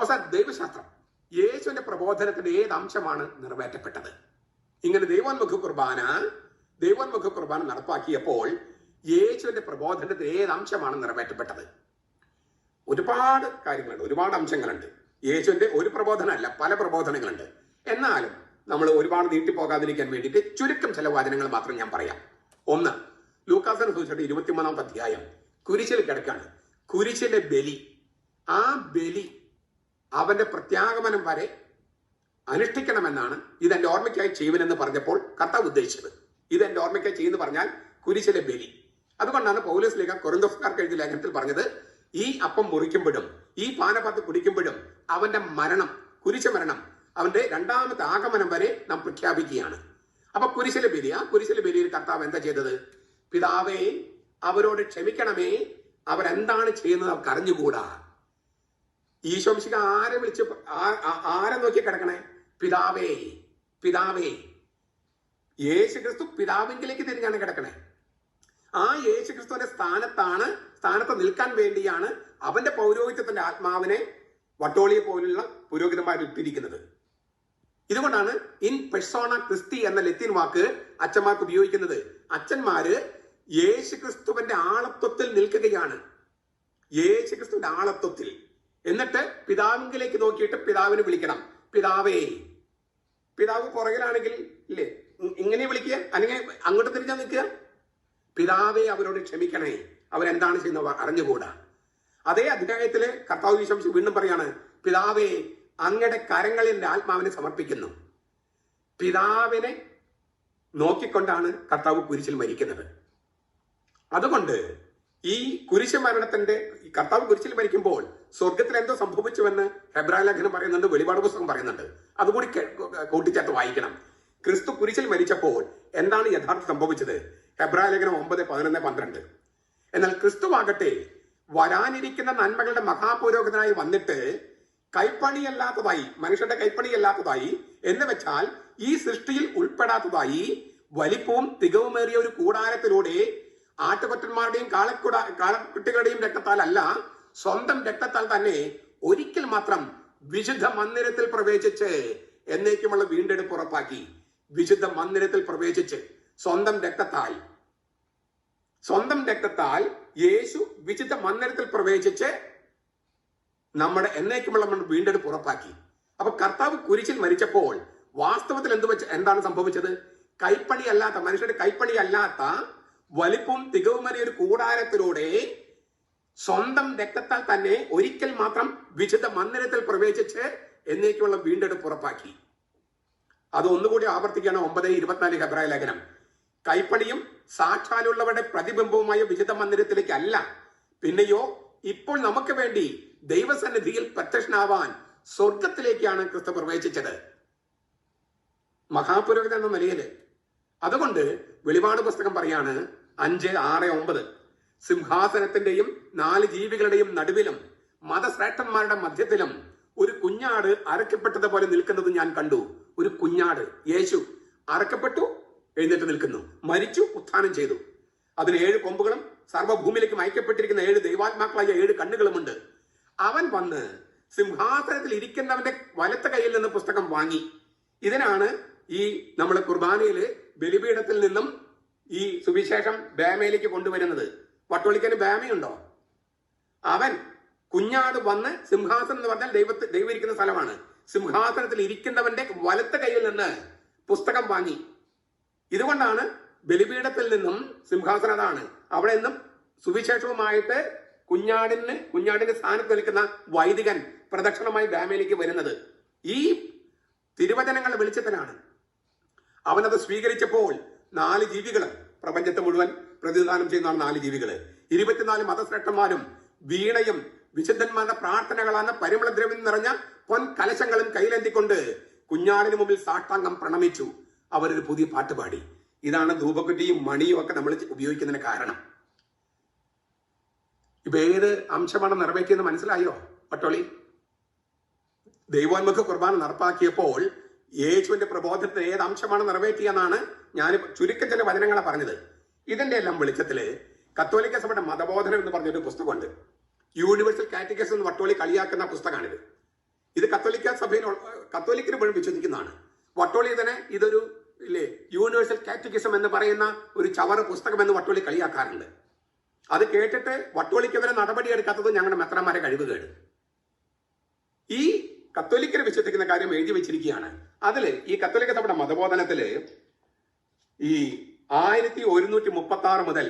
അവസാനം ദൈവശാസ്ത്രം യേശുവിന്റെ പ്രബോധനത്തിന്റെ ഏത് അംശമാണ് നിറവേറ്റപ്പെട്ടത്? ഇങ്ങനെ ദൈവോന്മുഖ കുർബാന ദൈവോന്മുഖ കുർബാന നടപ്പാക്കിയപ്പോൾ യേശുവിന്റെ പ്രബോധനത്തിന്റെ ഏത് അംശമാണ് നിറവേറ്റപ്പെട്ടത്? ഒരുപാട് കാര്യങ്ങളുണ്ട് ഒരുപാട് അംശങ്ങളുണ്ട്. യേശുവിന്റെ ഒരു പ്രബോധനമല്ല പല പ്രബോധനങ്ങളുണ്ട്. എന്നാലും നമ്മൾ ഒരുപാട് നീട്ടിപ്പോകാതിരിക്കാൻ വേണ്ടിയിട്ട് ചുരുക്കം ചില വചനങ്ങൾ മാത്രം ഞാൻ പറയാം. ഒന്ന് ലൂക്കാസൻ സൂചിച്ചിട്ട് ഇരുപത്തിമൂന്നാമത്തെ അധ്യായം കുരിശിൽ കിടക്കാണ് കുരിശിലെ ബലി ആ ബലി അവന്റെ പ്രത്യാഗമനം വരെ അനുഷ്ഠിക്കണമെന്നാണ് ഇതെന്റെ ഓർമ്മയ്ക്കായി ചെയ്യുവനെന്ന് പറഞ്ഞപ്പോൾ കർത്താവ് ഉദ്ദേശിച്ചത്. ഇതെന്റെ ഓർമ്മയ്ക്കായി ചെയ്യുന്നു പറഞ്ഞാൽ കുരിശിലെ ബലി. അതുകൊണ്ടാണ് പൗലോസ് ലേഖ കൊറിന്തോസ്കാർക്ക് എഴുതിയ ലേഖനത്തിൽ പറഞ്ഞത് ഈ അപ്പം മുറിക്കുമ്പോഴും ഈ പാനപാത്ത് കുടിക്കുമ്പോഴും അവന്റെ മരണം കുരിശ മരണം അവന്റെ രണ്ടാമത്തെ ആഗമനം വരെ നാം പ്രഖ്യാപിക്കുകയാണ്. അപ്പൊ കുരിശിലെ ബലി ആ കുരിശിലെ ബലിയിൽ കർത്താവ് എന്താ ചെയ്തത്? പിതാവേ അവരോട് ക്ഷമിക്കണമേ അവരെന്താണ് ചെയ്യുന്നത് അവർക്ക് അറിഞ്ഞുകൂടാ. ഈശോംശിക ആരെ വിളിച്ച് ആരെ നോക്കി കിടക്കണേ? പിതാവേ പിതാവേ. യേശു ക്രിസ്തു പിതാവിങ്കിലേക്ക് തിരിഞ്ഞാണ് കിടക്കണേ. ആ യേശു ക്രിസ്തുവിന്റെ സ്ഥാനത്താണ് സ്ഥാനത്ത് നിൽക്കാൻ വേണ്ടിയാണ് അവന്റെ പൗരോഹിത്യത്തിന്റെ ആത്മാവിനെ വട്ടോളിയെ പോലുള്ള പുരോഹിതന്മാർ ഇട്ടിരിക്കുന്നത്. ഇതുകൊണ്ടാണ് ഇൻ പെർസോണ ക്രിസ്തി എന്ന ലത്തീൻ വാക്ക് അച്ഛന്മാർക്ക് ഉപയോഗിക്കുന്നത്. അച്ഛന്മാര് യേശു ക്രിസ്തുവിന്റെ ആളത്വത്തിൽ നിൽക്കുകയാണ്. യേശു ക്രിസ്തുവിന്റെ ആളത്വത്തിൽ. എന്നിട്ട് പിതാവിങ്കിലേക്ക് നോക്കിയിട്ട് പിതാവിനെ വിളിക്കണം. പിതാവേ. പിതാവ് പുറകിലാണെങ്കിൽ ഇല്ലേ? ഇങ്ങനെ വിളിക്കുക? അല്ലെങ്കിൽ അങ്ങോട്ട് തിരിഞ്ഞാൽ നിൽക്കുക? പിതാവെ അവരോട് ക്ഷമിക്കണേ. അവരെന്താണ് ചെയ്യുന്നത്? അറിഞ്ഞുകൂടാ. അതേ അധ്യായത്തിലെ കർത്താവ് വിശംസ് വീണ്ടും പറയാണ് പിതാവെ അങ്ങയുടെ കരങ്ങളിൽ ആത്മാവിനെ സമർപ്പിക്കുന്നു. പിതാവിനെ നോക്കിക്കൊണ്ടാണ് കർത്താവ് കുരിശിൽ മരിക്കുന്നത്. അതുകൊണ്ട് ഈ കുരിശ് മരണത്തിന്റെ കർത്താവ് കുരിശിൽ മരിക്കുമ്പോൾ സ്വർഗത്തിൽ എന്തോ സംഭവിച്ചുവെന്ന് ഹെബ്രാ ലേഖനം പറയുന്നുണ്ട് വെളിപാട് പുസ്തകം പറയുന്നുണ്ട്. അതുകൂടി കൂട്ടിച്ചേർത്ത് വായിക്കണം. ക്രിസ്തു കുരിശിൽ മരിച്ചപ്പോൾ എന്താണ് യഥാർത്ഥം സംഭവിച്ചത്? ഹെബ്രാ ലേഖനം ഒമ്പത് പതിനൊന്ന് പന്ത്രണ്ട്. എന്നാൽ ക്രിസ്തുവാകട്ടെ വരാനിരിക്കുന്ന നന്മകളുടെ മഹാപുരോഹിതനായി വന്നിട്ട് കൈപ്പണിയല്ലാത്തതായി മനുഷ്യരുടെ കൈപ്പണിയല്ലാത്തതായി എന്ന് വെച്ചാൽ ഈ സൃഷ്ടിയിൽ ഉൾപ്പെടാത്തതായി വലിപ്പവും തികവുമേറിയ ഒരു കൂടാരത്തിലൂടെ ആട്ടുകൊറ്റന്മാരുടെയും കാളക്കുട കാളക്കുട്ടികളുടെയും രക്തത്താലല്ല സ്വന്തം രക്തത്താൽ തന്നെ ഒരിക്കൽ മാത്രം വിശുദ്ധ മന്ദിരത്തിൽ പ്രവേശിച്ച് എന്നേക്കുമുള്ള വീണ്ടെടുപ്പ് ഉറപ്പാക്കി. വിശുദ്ധ മന്ദിരത്തിൽ പ്രവേശിച്ച് സ്വന്തം രക്തത്താൽ സ്വന്തം രക്തത്താൽ യേശു വിശുദ്ധ മന്ദിരത്തിൽ പ്രവേശിച്ച് നമ്മുടെ എന്നേക്കുമുള്ള വീണ്ടെടുപ്പ് ഉറപ്പാക്കി. അപ്പൊ കർത്താവ് കുരിശിൽ മരിച്ചപ്പോൾ വാസ്തവത്തിൽ എന്ത് വെച്ച് എന്താണ് സംഭവിച്ചത്? കൈപ്പണി അല്ലാത്ത മനുഷ്യരുടെ കൈപ്പണി അല്ലാത്ത വലിപ്പവും തികവുമറിയ ഒരു കൂടാരത്തിലൂടെ സ്വന്തം രക്തത്താൽ തന്നെ ഒരിക്കൽ മാത്രം വിശുദ്ധ മന്ദിരത്തിൽ പ്രവേശിച്ച് എന്നേക്കുള്ള വീണ്ടെടുപ്പ് ഉറപ്പാക്കി. അത് ഒന്നുകൂടി ആവർത്തിക്കുകയാണ് ഒമ്പത് ഇരുപത്തിനാല് ഹെബ്രായ ലേഖനം. കൈപ്പണിയും സാക്ഷാലുള്ളവരുടെ പ്രതിബിംബവുമായ വിശുദ്ധ മന്ദിരത്തിലേക്ക് അല്ല പിന്നെയോ ഇപ്പോൾ നമുക്ക് വേണ്ടി ദൈവസന്നിധിയിൽ പ്രത്യക്ഷനാവാൻ സ്വർഗത്തിലേക്കാണ് ക്രിസ്തു പ്രവേശിച്ചത്. മഹാപുരോഹിതൻ എന്ന നിലയിൽ. അതുകൊണ്ട് വെളിപാട് പുസ്തകം പറയാണ് അഞ്ച് ആറ് ഒമ്പത്. സിംഹാസനത്തിന്റെയും നാല് ജീവികളുടെയും നടുവിലും മതശ്രേഷ്ഠന്മാരുടെ മധ്യത്തിലും ഒരു കുഞ്ഞാട് അരക്കപ്പെട്ടതുപോലെ നിൽക്കുന്നത് ഞാൻ കണ്ടു. ഒരു കുഞ്ഞാട് യേശു അറക്കപ്പെട്ടു എഴുന്നേറ്റ് നിൽക്കുന്നു. മരിച്ചു ഉത്ഥാനം ചെയ്തു. അതിന് ഏഴ് കൊമ്പുകളും സർവഭൂമിയിലേക്ക് അയക്കപ്പെട്ടിരിക്കുന്ന ഏഴ് ദൈവാത്മാക്കളായ ഏഴ് കണ്ണുകളുമുണ്ട്. അവൻ വന്ന് സിംഹാസനത്തിൽ ഇരിക്കുന്നവന്റെ വലത്ത കയ്യിൽ നിന്ന് പുസ്തകം വാങ്ങി. ഇതിനാണ് ഈ നമ്മുടെ കുർബാനയിലെ ബലിപീഠത്തിൽ നിന്നും ഈ സുവിശേഷം ബാമയിലേക്ക് കൊണ്ടുവരുന്നത്. വട്ടോളിക്കന് ബാമയുണ്ടോ? അവൻ കുഞ്ഞാട് വന്ന് സിംഹാസനം എന്ന് പറഞ്ഞാൽ ദൈവത്തെ ദൈവം ഇരിക്കുന്ന സ്ഥലമാണ്. സിംഹാസനത്തിൽ ഇരിക്കുന്നവന്റെ വലത്ത കയ്യിൽ നിന്ന് പുസ്തകം വാങ്ങി. ഇതുകൊണ്ടാണ് ബലിപീഠത്തിൽ നിന്നും സിംഹാസനം അതാണ്. അവിടെ നിന്നും സുവിശേഷവുമായിട്ട് കുഞ്ഞാടിന് കുഞ്ഞാടിന്റെ സ്ഥാനത്ത് നിൽക്കുന്ന വൈദികൻ പ്രദക്ഷിണമായി ബാമയിലേക്ക് വരുന്നത്. ഈ തിരുവചനങ്ങളുടെ വെളിച്ചത്തിനാണ് അവനത് സ്വീകരിച്ചപ്പോൾ നാല് ജീവികൾ പ്രപഞ്ചത്തെ മുഴുവൻ പ്രതിനിധാനം ചെയ്യുന്നതാണ് നാല് ജീവികൾ ഇരുപത്തിനാല് മതശ്രേഷ്ഠന്മാരും വീണയും വിശുദ്ധന്മാരുടെ പ്രാർത്ഥനകളാണ് പരിമളദ്രവ്യം നിറഞ്ഞ പൊൻ കലശങ്ങളും കയ്യിലെന്തിക്കൊണ്ട് കുഞ്ഞാടിന് മുമ്പിൽ സാഷ്ടാംഗം പ്രണമിച്ചു. അവരൊരു പുതിയ പാട്ട് പാടി. ഇതാണ് ധൂപക്കുറ്റിയും മണിയും ഒക്കെ നമ്മൾ ഉപയോഗിക്കുന്നതിന് കാരണം. ഏത് അംശമാണ് നിറവേറ്റിയെന്ന് മനസ്സിലായോ? പട്ടോളി? ദൈവോന്മുഖ കുർബാന നടപ്പാക്കിയപ്പോൾ യേശുവിന്റെ പ്രബോധത്തിന് ഏത് അംശമാണ് നിറവേറ്റിയെന്നാണ് ഞാൻ ചുരുക്കം ചില വചനങ്ങളെ പറഞ്ഞത്. ഇതിന്റെ എല്ലാം വെളിച്ചത്തിൽ കത്തോലിക്ക സഭയുടെ മതബോധനം എന്ന് പറഞ്ഞൊരു പുസ്തകമുണ്ട്. യൂണിവേഴ്സൽ കാറ്റഗസ് എന്ന് വട്ടോളി കളിയാക്കുന്ന പുസ്തകമാണിത്. ഇത് കത്തോലിക്ക സഭയിൽ കത്തോലിക്കിന് പോലും വിശ്വസിക്കുന്നതാണ്. വട്ടോളി തന്നെ ഇതൊരു ഇല്ലേ യൂണിവേഴ്സൽ കാറ്റഗിസം എന്ന് പറയുന്ന ഒരു ചവറ് പുസ്തകം എന്ന് വട്ടോളി കളിയാക്കാറുണ്ട്. അത് കേട്ടിട്ട് വട്ടോളിക്കെതിരെ നടപടിയെടുക്കാത്തത് ഞങ്ങളുടെ മെത്രന്മാരെ കഴിവ് കേട് ഈ കത്തോലിക്കരെ വിശ്വസിക്കുന്ന കാര്യം എഴുതി വെച്ചിരിക്കുകയാണ്. അതിൽ ഈ കത്തോലിക്ക സഭയുടെ മതബോധനത്തിൽ ഈ ആയിരത്തി ഒരുന്നൂറ്റി മുപ്പത്തി ആറ് മുതൽ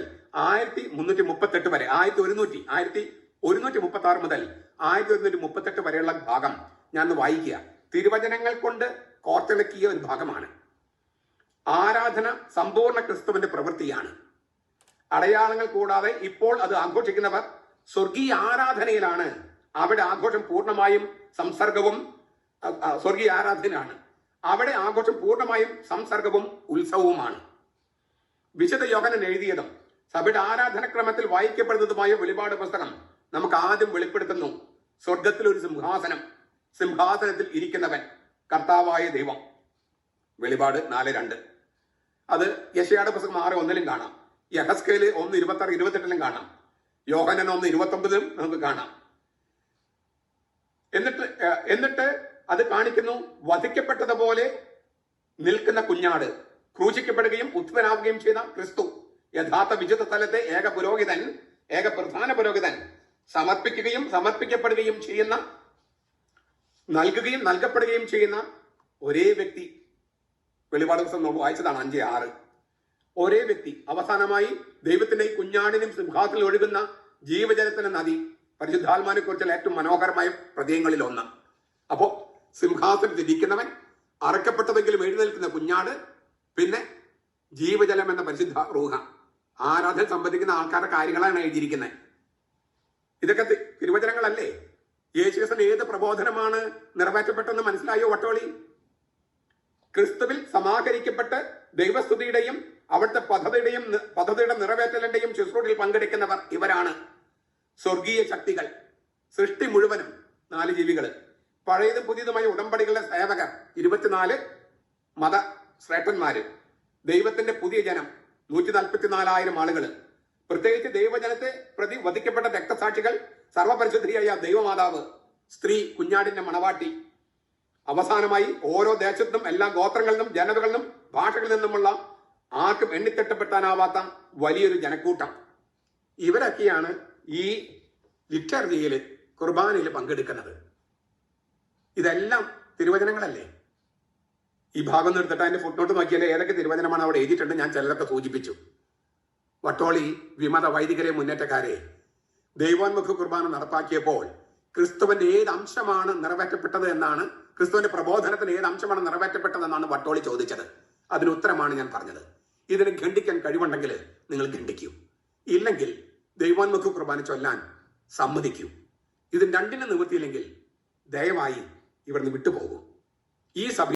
ആയിരത്തി മുന്നൂറ്റി മുപ്പത്തി എട്ട് വരെ ആയിരത്തി ഒരുന്നൂറ്റി ആയിരത്തി ഒരുന്നൂറ്റി മുപ്പത്തി ആറ് മുതൽ ആയിരത്തി ഒരുന്നൂറ്റി മുപ്പത്തി എട്ട് വരെയുള്ള ഭാഗം ഞാൻ ഒന്ന് വായിക്കുക. തിരുവചനങ്ങൾ കൊണ്ട് കോർത്തിളക്കിയ ഒരു ഭാഗമാണ്. ആരാധന സമ്പൂർണ ക്രിസ്തുവിന്റെ പ്രവൃത്തിയാണ്. അടയാളങ്ങൾ കൂടാതെ ഇപ്പോൾ അത് ആഘോഷിക്കുന്നവർ സ്വർഗീയ ആരാധനയിലാണ്. അവിടെ ആഘോഷം പൂർണമായും സംസർഗവും സ്വർഗീയ ആരാധനയാണ് അവിടെ ആഘോഷം പൂർണമായും സംസർഗവും ഉത്സവവുമാണ്. വിശുദ്ധ യോഗനൻ എഴുതിയതും സഭയുടെ ആരാധനക്രമത്തിൽ വായിക്കപ്പെടുന്നതുമായ വെളിപാട് പുസ്തകം നമുക്ക് ആദ്യം വെളിപ്പെടുത്തുന്നു. സ്വർഗത്തിൽ ഒരു സിംഹാസനം സിംഹാസനത്തിൽ ഇരിക്കുന്നവൻ കർത്താവായ ദൈവം. വെളിപാട് നാല് രണ്ട്. അത് യശയുടെ പുസ്തകം ആറ് ഒന്നിലും കാണാം. യഹസ്കേൽ ഒന്ന് ഇരുപത്തി ആറ് ഇരുപത്തെട്ടിലും കാണാം. യോഹനൻ ഒന്ന് ഇരുപത്തി ഒമ്പതിലും നമുക്ക് കാണാം. എന്നിട്ട് എന്നിട്ട് അത് കാണിക്കുന്നു വധിക്കപ്പെട്ടതുപോലെ നിൽക്കുന്ന കുഞ്ഞാട് ക്രൂശിക്കപ്പെടുകയും ഉത്പനാവുകയും ചെയ്ത ക്രിസ്തു. യഥാർത്ഥ വിശുദ്ധ സ്ഥലത്തെ ഏക പുരോഹിതൻ ഏക പ്രധാന പുരോഹിതൻ സമർപ്പിക്കുകയും സമർപ്പിക്കപ്പെടുകയും ചെയ്യുന്ന നൽകുകയും നൽകപ്പെടുകയും ചെയ്യുന്ന ഒരേ വ്യക്തി വെളിപാട് ദിവസം നമ്മൾ വായിച്ചതാണ് അഞ്ച് ആറ്. ഒരേ വ്യക്തി. അവസാനമായി ദൈവത്തിന്റെ കുഞ്ഞാടിനും സിംഹാസത്തിൽ ഒഴുകുന്ന ജീവജലത്തിന്റെ നദി പരിശുദ്ധാത്മാനെ കുറിച്ചുള്ള ഏറ്റവും മനോഹരമായ പ്രതീകങ്ങളിൽ ഒന്ന്. അപ്പോ സിംഹാസനത്തിൽ ഇരിക്കുന്നവൻ അറക്കപ്പെട്ടതെങ്കിലും എഴുന്നേൽക്കുന്ന കുഞ്ഞാട് പിന്നെ ജീവജലം എന്ന പരിശുദ്ധ റൂഹ. ആരാധന സംബന്ധിക്കുന്ന ആൾക്കാരുടെ കാര്യങ്ങളാണ് എഴുതിയിരിക്കുന്നത്. ഇതൊക്കെ തിരുവചനങ്ങളല്ലേ? യേശുക്രിസ്തൻ ഏത് പ്രബോധനമാണ് നിറവേറ്റപ്പെട്ടെന്ന് മനസ്സിലായോ വട്ടോളി ക്രിസ്തുവിൽ സമാഹരിക്കപ്പെട്ട് ദൈവസ്തുതിയുടെയും അവിടുത്തെ പദ്ധതിയുടെയും പദ്ധതിയുടെ നിറവേറ്റലിന്റെയും ശുശ്രൂഷയിൽ പങ്കെടുക്കുന്നവർ ഇവരാണ്. സ്വർഗീയ ശക്തികൾ സൃഷ്ടി മുഴുവനും നാല് ജീവികൾ പഴയതും പുതിയതുമായ ഉടമ്പടികളുടെ സേവകർ ഇരുപത്തിനാല് മത ശ്രേഷ്ഠന്മാര്. ദൈവത്തിന്റെ പുതിയ ജനം നൂറ്റി നാൽപ്പത്തിനാലായിരം ആളുകൾ പ്രത്യേകിച്ച് ദൈവജനത്തെ പ്രതി വധിക്കപ്പെട്ട രക്തസാക്ഷികൾ സർവപരിശുദ്ധിയായ ദൈവമാതാവ് സ്ത്രീ കുഞ്ഞാടിന്റെ മണവാട്ടി. അവസാനമായി ഓരോ ദേശത്തും എല്ലാ ഗോത്രങ്ങളിൽ നിന്നും ജനതകളിൽ നിന്നും ഭാഷകളിൽ നിന്നുമുള്ള ആർക്കും എണ്ണിത്തെട്ടപ്പെട്ടാനാവാത്ത വലിയൊരു ജനക്കൂട്ടം. ഇവരൊക്കെയാണ് ഈ ലിറ്റർജിയിൽ കുർബാനയിൽ പങ്കെടുക്കുന്നത്. ഇതെല്ലാം തിരുവചനങ്ങളല്ലേ? ഈ ഭാഗം എടുത്തിട്ട് അതിന്റെ ഫുട്നോട്ട് നോക്കിയാൽ ഏതൊക്കെ തിരുവചനമാണ് അവിടെ എഴുതിയിട്ടുണ്ട് ഞാൻ ചിലതൊക്കെ സൂചിപ്പിച്ചു. വട്ടോളി വിമത വൈദികരെ മുന്നേറ്റക്കാരെ. ദൈവോന്മുഖ കുർബാന നടപ്പാക്കിയപ്പോൾ ക്രിസ്തുവിന്റെ ഏത് അംശമാണ് നിറവേറ്റപ്പെട്ടത് എന്നാണ് ക്രിസ്തുവിന്റെ പ്രബോധനത്തിന് ഏത് അംശമാണ് നിറവേറ്റപ്പെട്ടത് എന്നാണ് വട്ടോളി ചോദിച്ചത്. അതിന് ഉത്തരമാണ് ഞാൻ പറഞ്ഞത്. ഇതിന് ഖണ്ഡിക്കാൻ കഴിവുണ്ടെങ്കിൽ നിങ്ങൾ ഖണ്ഡിക്കൂ. ഇല്ലെങ്കിൽ ദൈവോന്മുഖ കുർബാന ചൊല്ലാൻ സമ്മതിക്കൂ. ഇതിന് രണ്ടിനും നിവൃത്തിയില്ലെങ്കിൽ ദയവായി ഇവിടുന്ന് വിട്ടുപോകും. ഈ സഭ